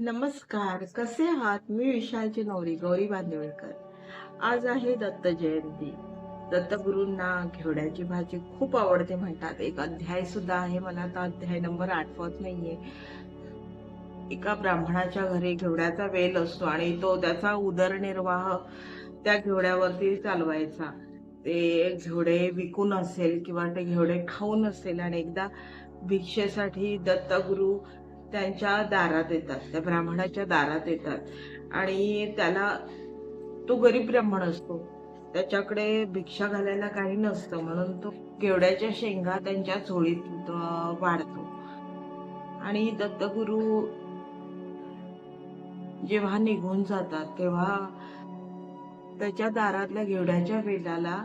नमस्कार कसे आहात? मी विशालची नवरी गौरी बांदिवळकर. आज आहे दत्त जयंती. दत्तगुरूंना घेवड्याची भाजी खूप आवडते म्हणतात. एक अध्याय सुद्धा आहे. मला आता अध्याय नंबर आठवत नाहीये. एका ब्राह्मणाच्या घरी घेवड्याचा वेल असतो आणि तो त्याचा उदरनिर्वाह त्या घेवड्यावरती चालवायचा. ते घेवडे विकून असेल किंवा ते घेवडे खाऊन असेल आणि एकदा भिक्षेसाठी दत्तगुरु त्यांच्या दारात येतात त्या ब्राह्मणाच्या दारात येतात. आणि त्याला तो गरीब ब्राह्मण असतो. त्याच्याकडे भिक्षा घालायला काही नसतं म्हणून तो केवड्याच्या शेंगा त्यांच्या झोळीत वाढतो. आणि दत्तगुरु जेव्हा निघून जातात तेव्हा त्याच्या दारातल्या घेवड्याच्या वेलाला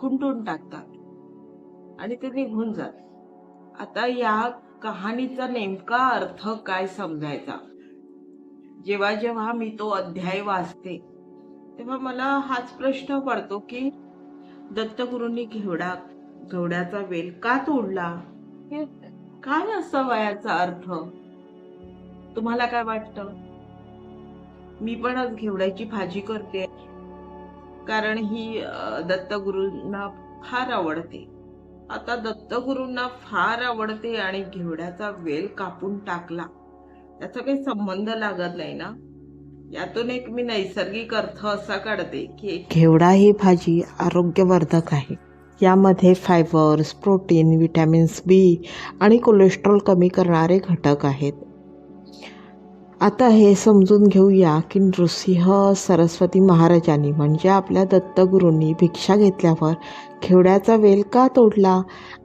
खुंटून टाकतात. आणि ते निघून जात आता या कहाणीचा नेमका अर्थ काय समजायचा? जेव्हा जेव्हा मी तो अध्याय वाचते तेव्हा मला हाच प्रश्न पडतो की दत्तगुरूंनी घेवडा घेवड्याचा वेल का तोडला? हे काय असा वयाचा अर्थ? तुम्हाला काय वाटतं? मी पण आज घेवड्याची भाजी करते कारण ही दत्तगुरूंना फार आवडते. आता दत्तगुरूंना फार आवडते आणि घेवड्याचा वेल कापून टाकला. त्याचा काही संबंध लागत नाही ना? यातून एक मी नैसर्गिक अर्थ असा काढते की घेवडा ही भाजी आरोग्यवर्धक आहे. यामध्ये फायबर्स प्रोटीन विटॅमिन्स बी आणि कोलेस्ट्रॉल कमी करणारे घटक आहेत. आता हे समजून घेऊया की नृसिंह सरस्वती महाराजांनी म्हणजे आपल्या दत्तगुरूंनी भिक्षा घेतल्यावर खेवड्याचा वेल का तोडला?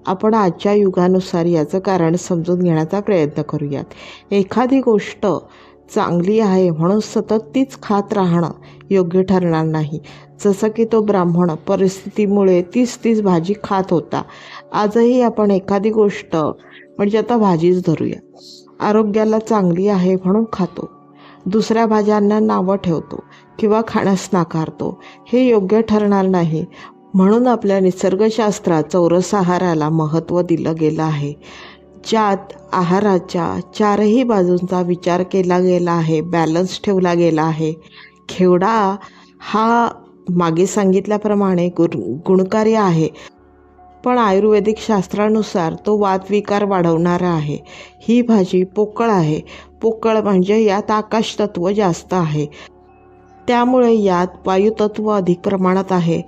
आपण आजच्या युगानुसार याचं कारण समजून घेण्याचा प्रयत्न करूयात. एखादी गोष्ट चांगली आहे म्हणून सतत तीच खात राहणं योग्य ठरणार नाही. जसं की तो ब्राह्मण परिस्थितीमुळे तीच तीच भाजी खात होता. आजही आपण एखादी गोष्ट म्हणजे आता भाजीच धरूया. आरोग्याला चांगली आहे म्हणून खातो. दुसऱ्या भाज्यांना नावं ठेवतो किंवा खाण्यास नाकारतो. हे योग्य ठरणार नाही. म्हणून आपल्या निसर्गशास्त्रात चौरस आहाराला महत्त्व दिलं गेलं आहे. ज्यात आहाराच्या चारही बाजूंचा विचार केला गेला आहे बॅलन्स ठेवला गेला आहे. खेवडा हा मागे सांगितल्याप्रमाणे गुण गुणकार्य आहे. पण आयुर्वेदिक शास्त्रानुसार तो वादविकार वाढवणारा आहे. ही भाजी पोकळ आहे. पोकळ म्हणजे यात आकाश तत्व जास्त आहे. त्यामुळे यात वायुतत्व अधिक प्रमाणात आहे.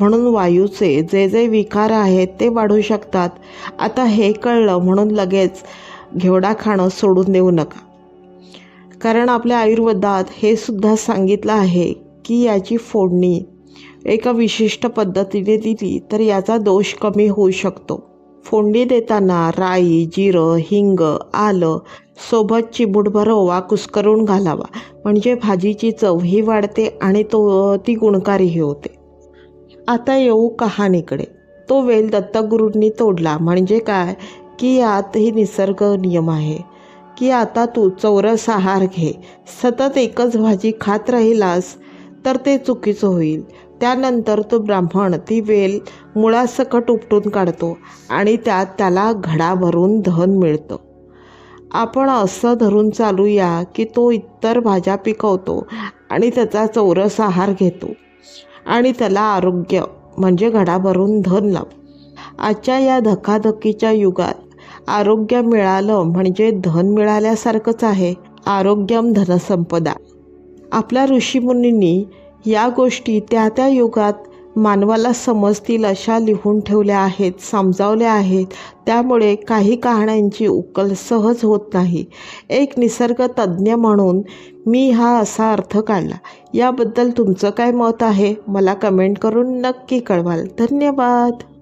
म्हणून वायूचे जे जे विकार आहेत ते वाढू शकतात. आता हे कळलं म्हणून लगेच घेवडा खाणं सोडून देऊ नका. कारण आपल्या आयुर्वेदात हे सुद्धा सांगितलं आहे की याची फोडणी एका विशिष्ट पद्धतीने दिली तर याचा दोष कमी होऊ शकतो. फोडणी देताना राई जिरं हिंग आलं सोबत चिमूटभर ओवा कुस्करून घालावा. म्हणजे भाजीची चवही वाढते आणि तो ती गुणकारीही होते. आता येऊ कहाणीकडे. तो वेल दत्तगुरूंनी तोडला. म्हणजे काय? की यात ही निसर्ग नियम आहे. की आता तू चौरस आहार घे. सतत एकच भाजी खात राहिलास तर ते चुकीचं होईल. त्यानंतर तो ब्राह्मण ती वेल मुळासकट उपटून काढतो आणि त्यात त्याला घडा भरून धन मिळतं. आपण असं धरून चालूया की तो इतर भाज्या पिकवतो आणि त्याचा चौरस आहार घेतो आणि त्याला आरोग्य म्हणजे घडा भरून धन लाभ आजच्या या धकाधकीच्या युगात आरोग्य मिळालं म्हणजे धन मिळाल्यासारखंच आहे. आरोग्यम धनसंपदा. आपल्या ऋषीमुनींनी या गोष्टी त्या त्या युगात मानवाला समजतील अशा लिहून ठेवल्या आहेत समजावल्या आहेत. त्यामुळे काही कहाण्यांची उकल सहज होत नाही. एक निसर्गतज्ज्ञ म्हणून मी हा असा अर्थ काढला. याबद्दल तुमचं काय मत आहे? मला कमेंट करून नक्की कळवाल. धन्यवाद.